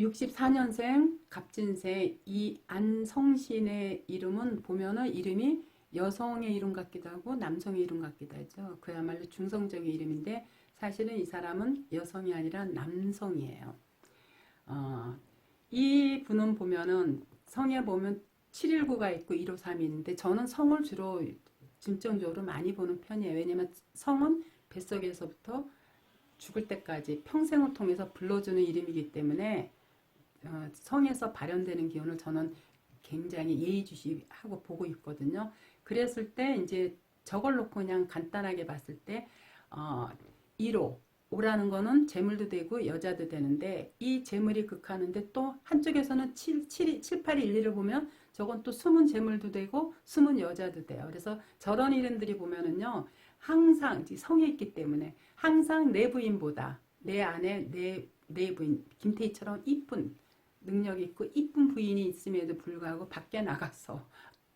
64년생 갑진생 이안성신의 이름은 보면은 이름이 여성의 이름 같기도 하고 남성의 이름 같기도 하죠. 그야말로 중성적인 이름인데 사실은 이 사람은 여성이 아니라 남성이에요. 어, 이 분은 보면은 성에 보면 719가 있고 153이 있는데 저는 성을 주로 중점적으로 많이 보는 편이에요. 왜냐면 성은 뱃속에서부터 죽을 때까지 평생을 통해서 불러주는 이름이기 때문에 어, 성에서 발현되는 기운을 저는 굉장히 예의주시하고 보고 있거든요. 그랬을 때 이제 저걸 놓고 그냥 간단하게 봤을 때 어, 1호 오라는 거는 재물도 되고 여자도 되는데 이 재물이 극하는데 또 한쪽에서는 7, 7, 7 8, 1, 2를 보면 저건 또 숨은 재물도 되고 숨은 여자도 돼요. 그래서 저런 이름들이 보면은요 항상 성에 있기 때문에 항상 내 부인보다 내 안에 내, 내 부인 김태희처럼 이쁜 능력 있고 이쁜 부인이 있음에도 불구하고 밖에 나가서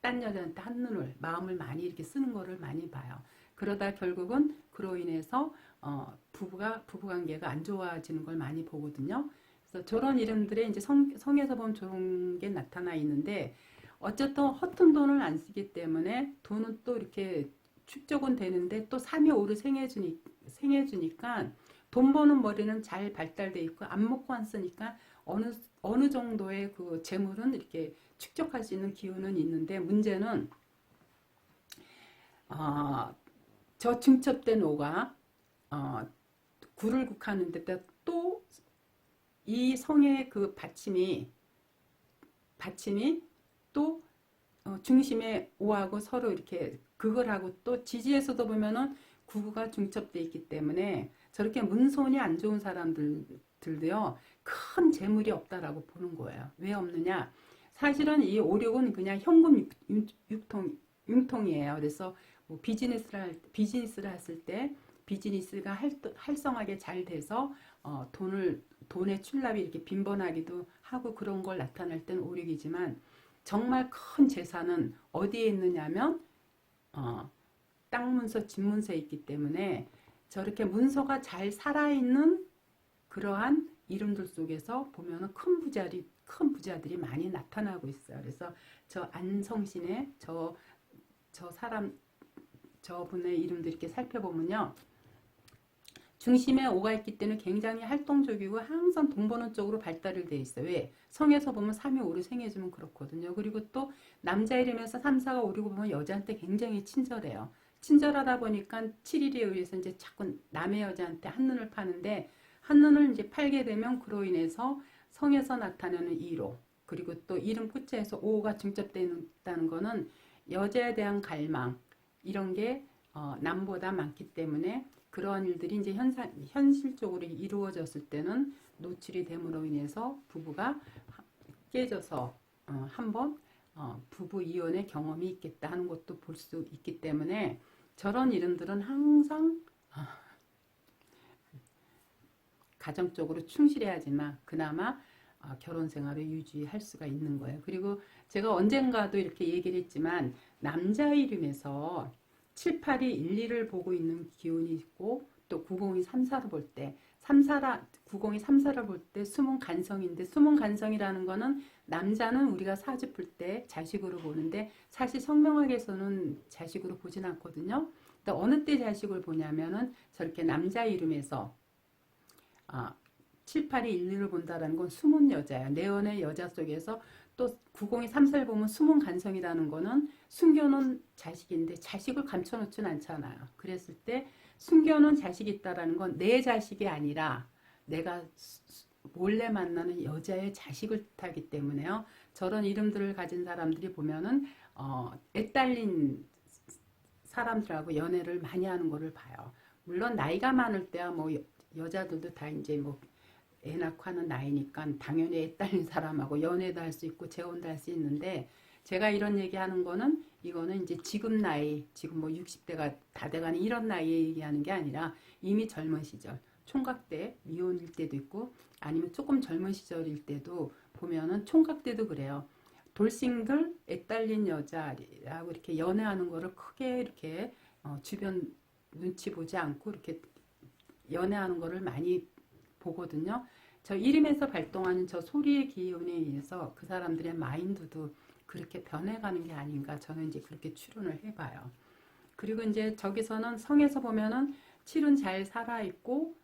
딴 여자한테 한눈을 마음을 많이 이렇게 쓰는 거를 많이 봐요. 그러다 결국은 그로 인해서 어, 부부가 부부 관계가 안 좋아지는 걸 많이 보거든요. 그래서 저런 이름들의 이제 성, 성에서 보면 저런 게 나타나 있는데 어쨌든 허튼 돈을 안 쓰기 때문에 돈은 또 이렇게 축적은 되는데 또 3이 5를 생해주니, 생해주니까 돈 버는 머리는 잘 발달돼 있고 안 먹고 안 쓰니까 어느 어느 정도의 그 재물은 이렇게 축적할 수 있는 기운은 있는데 문제는 어, 저 중첩된 오가 어, 구를 국하는데 또이 성의 그 받침이 받침이 또 어, 중심에 오하고 서로 이렇게 그걸 하고 또 지지에서도 보면은 구구가 중첩돼 있기 때문에 저렇게 문손이 안 좋은 사람들들도요 큰 재물이 없다라고 보는 거예요. 왜 없느냐? 사실은 이 오륙은 그냥 현금 융, 융통 융통이에요. 그래서 뭐 비즈니스를 할, 비즈니스를 했을 때 비즈니스가 할, 활성하게 잘 돼서 어, 돈을 돈의 출납이 이렇게 빈번하기도 하고 그런 걸 나타낼 때는 오륙이지만 정말 큰 재산은 어디에 있느냐면 어, 땅 문서, 집 문서에 있기 때문에 저렇게 문서가 잘 살아있는 그러한 이름들 속에서 보면은 큰 부자리, 큰 부자들이 많이 나타나고 있어요. 그래서 저 안성신의 저, 저 사람, 저 분의 이름들 이렇게 살펴보면요. 중심에 오가 있기 때문에 굉장히 활동적이고 항상 돈 버는 쪽으로 발달을 돼 있어요. 왜? 성에서 보면 3이 5를 생해주면 그렇거든요. 그리고 또 남자 이름에서 3, 4가 5를 보면 여자한테 굉장히 친절해요. 친절하다 보니까 7일에 의해서 이제 자꾸 남의 여자한테 한눈을 파는데 한눈을 이제 팔게 되면 그로 인해서 성에서 나타나는 2로 그리고 또 이름 끝자에서 5가 중첩되는 거는 여자에 대한 갈망 이런 게 어, 남보다 많기 때문에 그러한 일들이 이제 현상, 현실적으로 이루어졌을 때는 노출이 됨으로 인해서 부부가 깨져서 어, 한번 어, 부부 이혼의 경험이 있겠다 하는 것도 볼 수 있기 때문에 저런 이름들은 항상 어, 가정적으로 충실해야지만 그나마 어, 결혼 생활을 유지할 수가 있는 거예요. 그리고 제가 언젠가도 이렇게 얘기를 했지만 남자 이름에서 7, 8이 1, 2를 보고 있는 기운이 있고 또 90이 3, 4를 볼 때, 3, 4라, 90이 3, 4를 볼 때 숨은 간성인데 숨은 간성이라는 거는 남자는 우리가 사주 풀 때 자식으로 보는데 사실 성명학에서는 자식으로 보진 않거든요. 또 어느 때 자식을 보냐면은 저렇게 남자 이름에서 아, 7, 8이 1, 2를 본다라는 건 숨은 여자야. 내연의 여자 속에서 또 90이 3, 4를 보면 숨은 간성이라는 거는 숨겨놓은 자식인데 자식을 감춰놓진 않잖아요. 그랬을 때 숨겨놓은 자식이 있다라는 건 내 자식이 아니라 내가 몰래 만나는 여자의 자식을 뜻하기 때문에요. 저런 이름들을 가진 사람들이 보면은 어, 애딸린 사람들하고 연애를 많이 하는 거를 봐요. 물론 나이가 많을 때야 뭐 여, 여자들도 다 이제 뭐 애 낳고 하는 나이니까 당연히 애 딸린 사람하고 연애도 할 수 있고 재혼도 할 수 있는데 제가 이런 얘기하는 거는 이거는 이제 지금 나이 지금 뭐 60대가 다 돼가는 이런 나이에 얘기하는 게 아니라 이미 젊은 시절 총각 때 미혼일 때도 있고 아니면 조금 젊은 시절일 때도 보면은 총각 때도 그래요. 돌싱글 애 딸린 여자라고 이렇게 연애하는 거를 크게 이렇게 어, 주변 눈치 보지 않고 이렇게 연애하는 거를 많이 보거든요. 저 이름에서 발동하는 저 소리의 기운에 의해서 그 사람들의 마인드도 그렇게 변해가는 게 아닌가 저는 이제 그렇게 추론을 해봐요. 그리고 이제 저기서는 성에서 보면은 칠은 잘 살아있고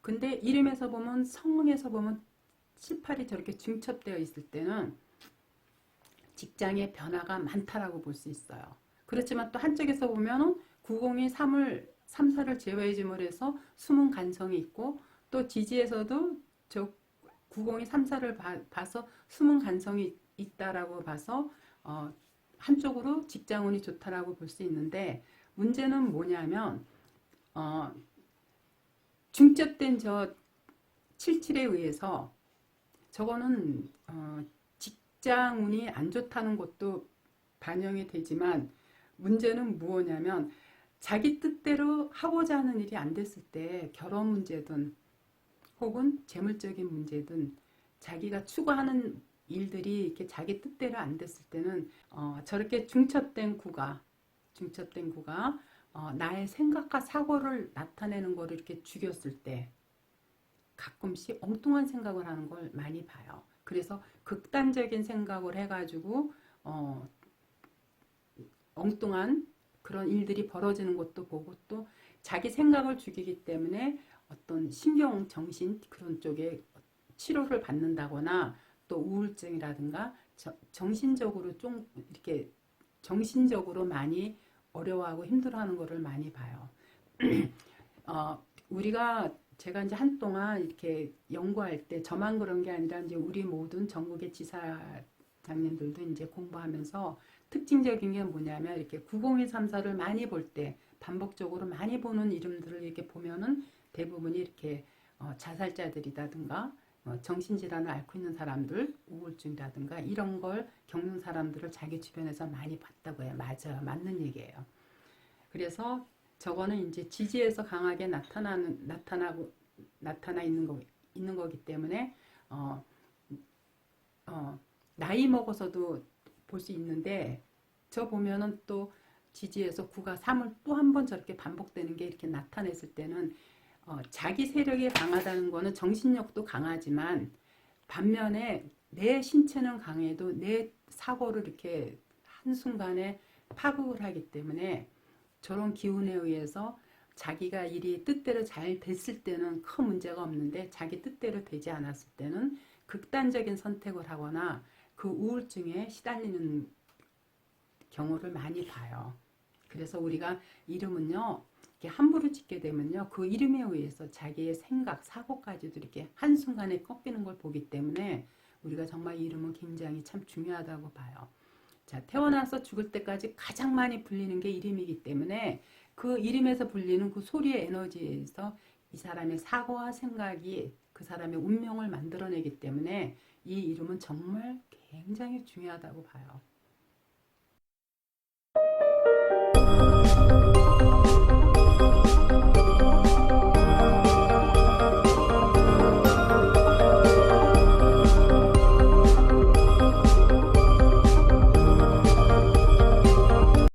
근데 이름에서 보면 성에서 보면 7, 8이 저렇게 중첩되어 있을 때는 직장의 변화가 많다라고 볼 수 있어요. 그렇지만 또 한쪽에서 보면은 90이 3을 3, 4를 제외해줌을 해서 숨은 간성이 있고 또 지지에서도 저 90이 3, 4를 봐, 봐서 숨은 간성이 있다라고 봐서 어, 한쪽으로 직장운이 좋다라고 볼 수 있는데 문제는 뭐냐면 어, 중첩된 저 77에 의해서 저거는 어, 직장운이 안 좋다는 것도 반영이 되지만 문제는 무엇냐면 자기 뜻대로 하고자 하는 일이 안 됐을 때 결혼 문제든 혹은 재물적인 문제든 자기가 추구하는 일들이 이렇게 자기 뜻대로 안 됐을 때는 어, 저렇게 중첩된 구가 중첩된 구가 어, 나의 생각과 사고를 나타내는 거를 이렇게 죽였을 때 가끔씩 엉뚱한 생각을 하는 걸 많이 봐요. 그래서 극단적인 생각을 해가지고 어, 엉뚱한 그런 일들이 벌어지는 것도 보고 또 자기 생각을 죽이기 때문에 어떤 신경 정신 그런 쪽에 치료를 받는다거나 또 우울증이라든가 저, 정신적으로 좀 이렇게 정신적으로 많이 어려워하고 힘들어하는 것을 많이 봐요. 어, 우리가 제가 이제 한동안 이렇게 연구할 때 저만 그런 게 아니라 이제 우리 모든 전국의 지사장님들도 이제 공부하면서 특징적인 게 뭐냐면 이렇게 9023사를 많이 볼 때 반복적으로 많이 보는 이름들을 이렇게 보면은 대부분이 이렇게 어, 자살자들이라든가 어, 정신질환을 앓고 있는 사람들, 우울증이라든가 이런 걸 겪는 사람들을 자기 주변에서 많이 봤다고 해요. 맞아요. 맞는 얘기예요. 그래서 저거는 이제 지지에서 강하게 나타나는 나타나고 나타나 있는 거 있는 거기 때문에 어, 어, 나이 먹어서도 볼 수 있는데 저 보면은 또 지지에서 9가 3을 또 한 번 저렇게 반복되는 게 이렇게 나타냈을 때는 어, 자기 세력이 강하다는 거는 정신력도 강하지만 반면에 내 신체는 강해도 내 사고를 이렇게 한순간에 파국을 하기 때문에 저런 기운에 의해서 자기가 일이 뜻대로 잘 됐을 때는 큰 문제가 없는데 자기 뜻대로 되지 않았을 때는 극단적인 선택을 하거나 그 우울증에 시달리는 경우를 많이 봐요. 그래서 우리가 이름은요, 이렇게 함부로 짓게 되면요, 그 이름에 의해서 자기의 생각, 사고까지도 이렇게 한순간에 꺾이는 걸 보기 때문에 우리가 정말 이름은 굉장히 참 중요하다고 봐요. 자, 태어나서 죽을 때까지 가장 많이 불리는 게 이름이기 때문에 그 이름에서 불리는 그 소리의 에너지에서 이 사람의 사고와 생각이 그 사람의 운명을 만들어내기 때문에 이 이름은 정말 굉장히 중요하다고 봐요.